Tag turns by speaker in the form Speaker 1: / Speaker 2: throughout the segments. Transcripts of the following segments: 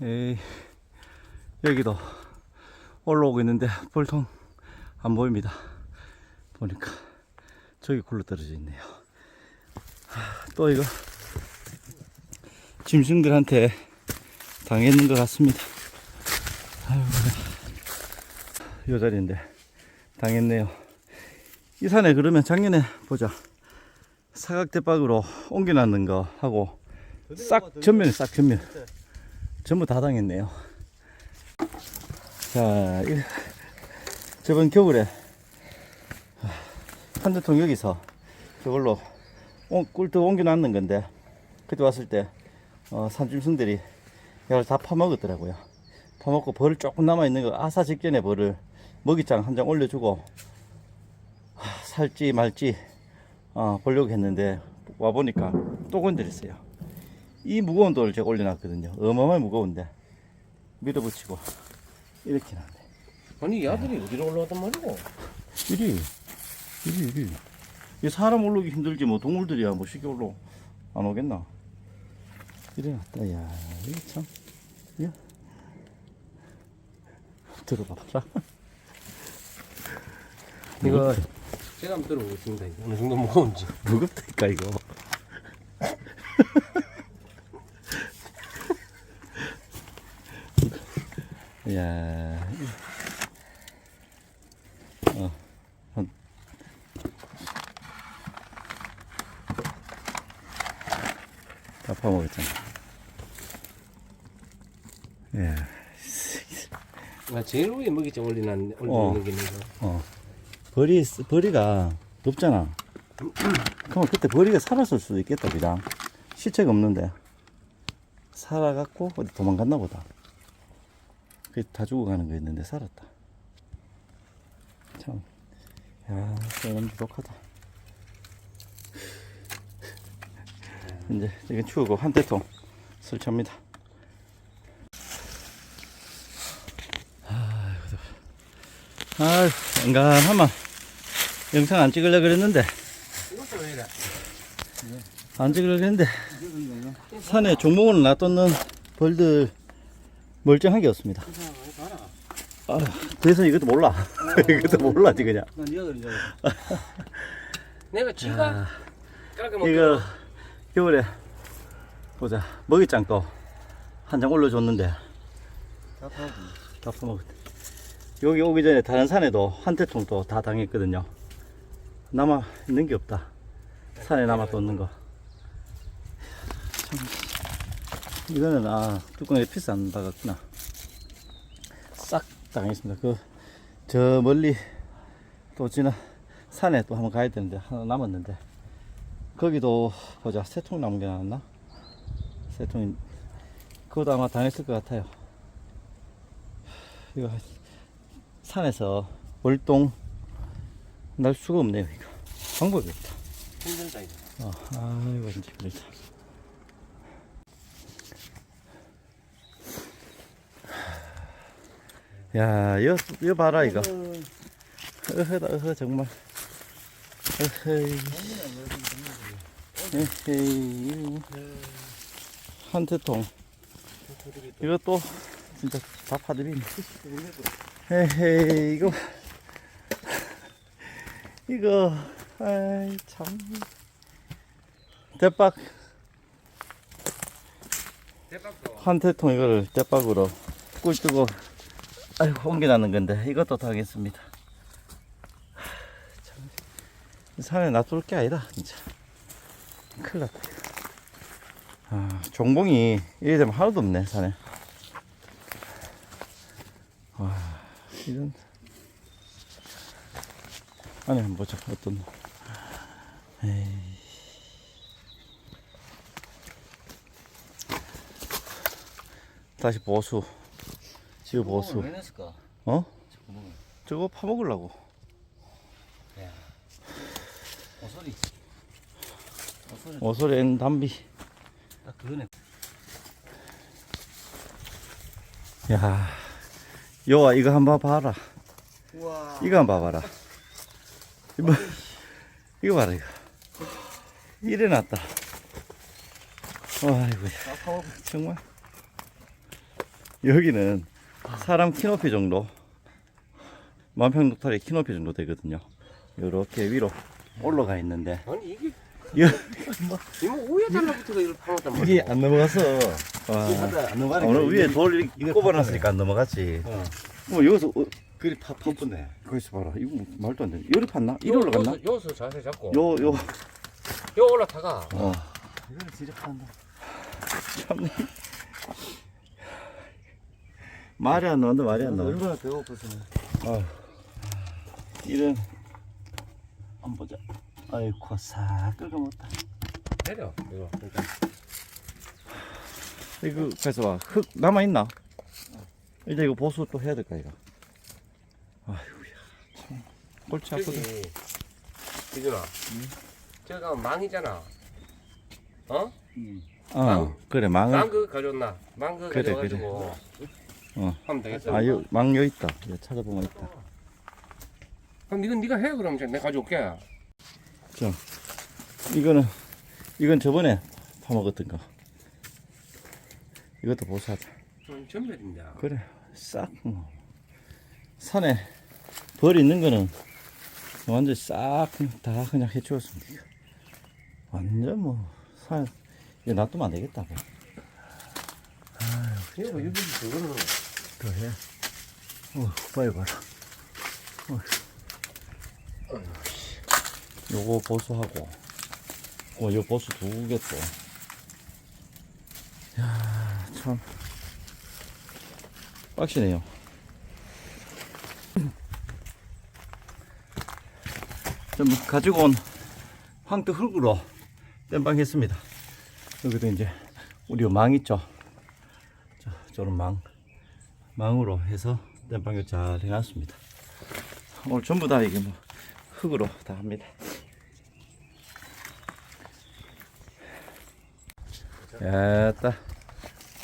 Speaker 1: 에이, 여기도 올라오고 있는데 볼통 안 보입니다. 보니까 저기 굴러 떨어져 있네요. 하, 또 이거 짐승들한테 당했는 것 같습니다. 아유, 이 자리인데 당했네요. 이 산에 그러면 작년에 보자 사각대박으로 옮겨놨는 거 하고 싹 전면에 싹 전면 전부 다 당했네요. 자, 이- 저번 겨울에 한두통 여기서 저걸로 옹- 꿀떡 옮겨놨는 건데 그때 왔을 때 어, 산짐승들이 이걸 다 파먹었더라고요. 파먹고 벌 조금 남아 있는 거 아사 직전에 벌을 먹이장 한 장 올려주고 하, 살지 말지 어, 보려고 했는데 와 보니까 또 건드렸어요. 이 무거운 돌을 제가 올려놨거든요. 어마어마하게 무거운데 밀어붙이고 이렇게 나네.
Speaker 2: 아니 이 아들이 어디로 올라왔단 말이고
Speaker 1: 이리 이리 이리. 이 사람 올라오기 힘들지 뭐 동물들이야 뭐 쉽게 올라 안 오겠나? 이래 놨다 야 이거 참 야. 들어봐라.
Speaker 2: 이거 제가 한번 들어보겠습니다 이거 어느 정도 무거운지
Speaker 1: 무겁다니까 이거. 야. 이- 어. 한- 다 파먹었잖아. 예.
Speaker 2: 아, 제일 위에 먹이장 올리는
Speaker 1: 어.
Speaker 2: 올리는 게 있는 거
Speaker 1: 어. 벌이, 벌이가 높잖아. 그럼 그때 벌이가 살았을 수도 있겠다, 그냥. 시체가 없는데. 살아갖고 어디 도망갔나 보다. 다 죽어가는 거 있는데 살았다. 참. 야, 너무 부족하다. 이제 이건 추우고 한 대통 설치합니다. 아유, 엔간하면 영상 안 찍으려고 그랬는데, 안 찍으려고 했는데, 산에 종목을 놔뒀는 벌들 멀쩡한 게 없습니다. 아, 그래서 이것도 몰라. 이것도 몰라, 지 그냥.
Speaker 3: 난 니가 그런 줄
Speaker 2: 내가 지가 깔게 먹
Speaker 1: 이거 겨울에 보자 먹이장 또한장 올려줬는데. 다 퍼먹었대 여기 오기 전에 다른 산에도 한 대통 또다 당했거든요 남아 있는 게 없다 산에 남아 뒀는 거 참, 이거는 아 뚜껑에 피스 안 박았구나 싹 당했습니다 그 저 멀리 또 지나 산에 또 한번 가야 되는데 하나 남았는데 거기도 보자 세 통 남은 게 나왔나? 세 통이 그것도 아마 당했을 것 같아요. 이거 산에서 월동 날 수가 없네요. 이거 방법이 없다.
Speaker 2: 힘들다 이거
Speaker 1: 어, 아이고 진짜 힘들다. 야, 이거, 이거 봐라 이거. 어허다 어허 정말. 어허이. 에헤이. 한 대통. 이것도 진짜 다 파들이네. 에헤이 이거 이거 아이 참 대박 한 대통 이거를 대박으로 꿀 뜨고 아이고 옮겨놨는 건데 이것도 당했습니다. 하, 참, 이 산에 놔둘 게 아니다 진짜 큰일 났다. 아, 종봉이 이래 되면 하나도 없네 산에. 와 이런 안에 한번 보자 어떤 놈. 에이. 다시 보수 지금 보수
Speaker 3: 왜 냈을까?
Speaker 1: 어? 저거 파먹으려고.
Speaker 3: 어소리. 어소리.
Speaker 1: 오소리엔 담비.
Speaker 3: 딱 그거네.
Speaker 1: 야 요아 이거 한번 봐라.
Speaker 3: 우와.
Speaker 1: 이거 한번 봐봐라. 이거, 이거 봐라 이거. 이래 놨다. 아이고야.
Speaker 3: 아.
Speaker 1: 정말? 여기는 사람 키 높이 정도 만평노탈의 키높이 정도 되거든요 이렇게 위로 올라가 있는데
Speaker 2: 아니 이게
Speaker 1: 이-
Speaker 2: 이모 위에 달라붙어가 이걸 파놨단 말이야.
Speaker 3: 이게 안 넘어가서
Speaker 1: 와,
Speaker 3: 하다 안 넘어가니까
Speaker 1: 오늘 위에 돌 이렇게 꼽아놨으니까 안 넘어갔지
Speaker 3: 어.
Speaker 1: 뭐 여기서 어,
Speaker 3: 그리 파 파뿌네
Speaker 1: 거기서 봐라 이거 뭐 말도 안 돼. 열이 팠나? 이리 올라갔나?
Speaker 2: 여기서, 여기서 자세 잡고.
Speaker 1: 요 요.
Speaker 2: 요 올라타가.
Speaker 1: 어.
Speaker 3: 이거는 진짜 판다
Speaker 1: 참. 말이 안 나온다 말이 안 나와.
Speaker 3: 얼마나 배고파서
Speaker 1: 이런 한번 보자. 아이고 싹 긁어먹다.
Speaker 2: 내려. 이거. 일단.
Speaker 1: 이거 그래서 봐. 흙 남아 있나? 일단 이거 보수 또 해야 될까 이거. 아이고야 참 골치 아프다.
Speaker 2: 저기 기준아. 저가 망이잖아. 어?
Speaker 1: 어 그래 망을.
Speaker 2: 망그 가져왔나? 망그
Speaker 1: 그래,
Speaker 2: 가져가지고.
Speaker 1: 어.
Speaker 2: 하면 되겠어.
Speaker 1: 아유 망여 있다. 이거 찾아보면 있다.
Speaker 2: 그럼 이건 네가 해 그럼 내가 가져올게.
Speaker 1: 자 이거는 이건 저번에 파먹었던 거. 이것도 보수하자.
Speaker 2: 음, 전멸인데.
Speaker 1: 그래 싹 뭐. 산에 벌 있는 거는 완전 싹 다 그냥 해치웠습니다 완전 뭐 산 이거 놔두면 안 되겠다 뭐.
Speaker 2: 이거 여기 저거는
Speaker 1: 더해 어 빨리 봐라 어. 요거 보수하고 어, 요 보수 두 개 또. 야, 참. 빡시네요. 좀 가지고 온 황토 흙으로 땜방 했습니다. 여기도 이제 우리 망 있죠? 저, 저런 망. 망으로 해서 땜방을 잘 해놨습니다. 오늘 전부 다 이게 뭐 흙으로 다 합니다. 야따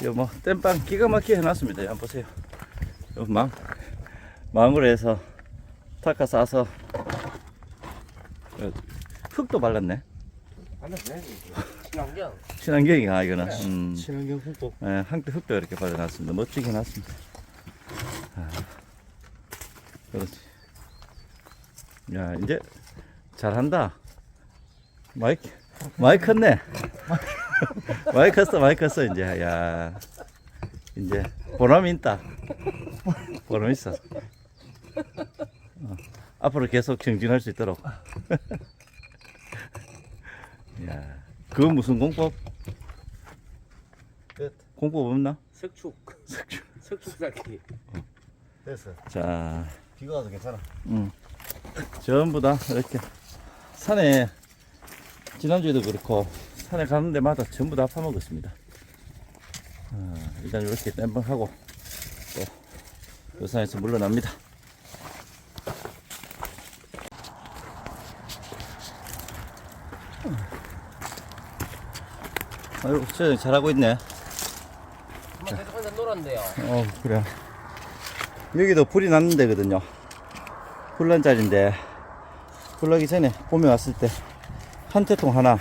Speaker 1: 이거 뭐 땜빵 기가 막히게 해놨습니다. 한번 보세요. 요 망 망으로 해서 탁카 싸서 어, 흙도 발랐네.
Speaker 2: 알았네. 친환경.
Speaker 1: 친환경이가 이거는. 음.
Speaker 3: 친환경 흠뻑
Speaker 1: 예, 한때 흙도 이렇게 발라놨습니다. 멋지게 해놨습니다. 아, 그렇지. 야, 이제 잘한다. 마이크, 마이크 컸네. 마이크 컸어, 마이크 컸어, 이제. 야, 이제 보람이 있다. 보람 있어. 어, 앞으로 계속 정진할 수 있도록. 야, 그거 무슨 공법?
Speaker 3: 끝
Speaker 1: 공법 없나?
Speaker 2: 석축. 석축. 석축 쌓기.
Speaker 3: 됐어
Speaker 1: 자,
Speaker 3: 비가 와도 괜찮아
Speaker 1: 음. 전부 다 이렇게 산에 지난주에도 그렇고 산에 가는 데마다 전부 다 파먹었습니다. 아, 일단 이렇게 땜빵하고 또 요 산에서 물러납니다. 아유, 저 잘하고 있네.
Speaker 2: 엄마 계속 혼자 놀았는데요.
Speaker 1: 어 그래 여기도 불이 났는 데거든요. 불난 자리인데 불 나기 전에 봄에 왔을 때 한태통 하나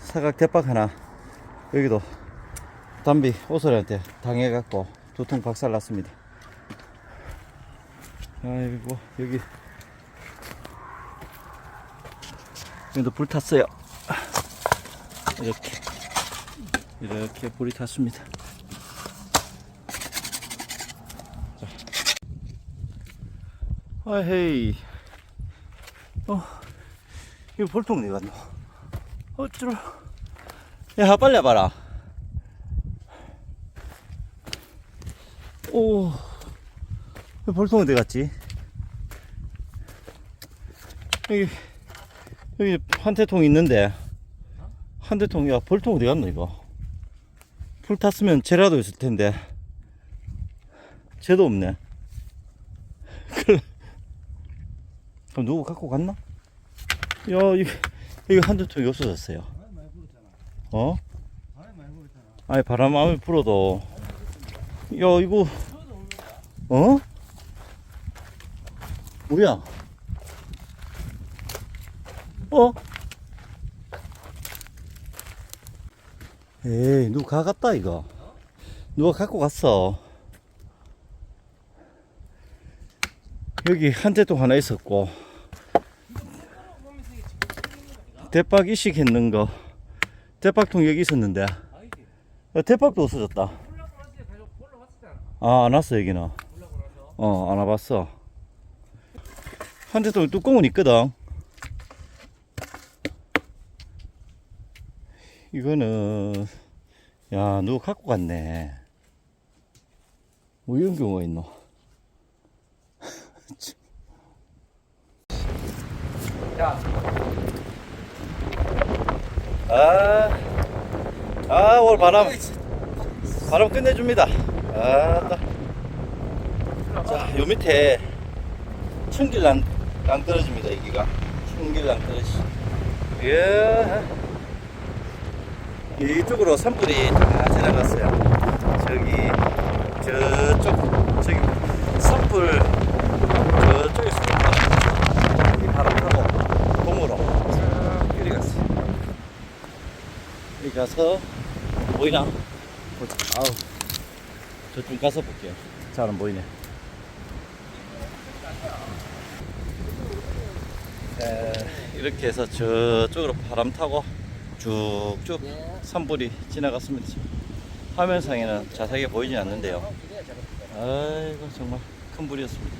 Speaker 1: 사각 대박 하나 여기도 담비 오소리한테 당해갖고 두 통 박살 났습니다. 아이고 여기. 여기도 불 탔어요. 이렇게. 이렇게 불이 탔습니다 아헤이. 어 이거 볼통 어디 갔노? 어쩌러 야 빨리 와봐라. 오. 이 볼통 어디 갔지? 여기 여기 한 대통 있는데. 한 대통 야 볼통 어디 갔노 이거? 불 탔으면 쟤라도 있을 텐데. 쟤도 없네 그럼 누구 갖고 갔나? 야 이거 이거 한두 통이 없어졌어요. 어? 아니 바람 아무리 불어도 야 이거 어? 뭐야? 어? 에이 누가 갔다 이거 누가 갖고 갔어 여기 한 대도 하나 있었고 대박 이식 했는 거. 대박통 여기 있었는데. 어, 대박도 없어졌다. 아 안 왔어 여기는. 어안 와봤어. 한대통 뚜껑은 있거든. 이거는 야 누가 갖고 갔네. 뭐 이런 경우가 있노. 아, 아, 오늘 바람, 바람 끝내줍니다. 아, 따. 자, 요 밑에 청길랑 랑 떨어집니다, 여기가. 청길랑 떨어지. 예. 이쪽으로 산불이 다 지나갔어요. 저기, 저쪽, 저기, 산불, 가서 보이나? 보자. 아우 저쪽 가서 볼게요. 잘 안 보이네. 에, 이렇게 해서 저쪽으로 바람 타고 쭉쭉 산불이 지나갔습니다. 화면상에는 자세하게 보이진 않는데요. 아이고 정말 큰 불이었습니다.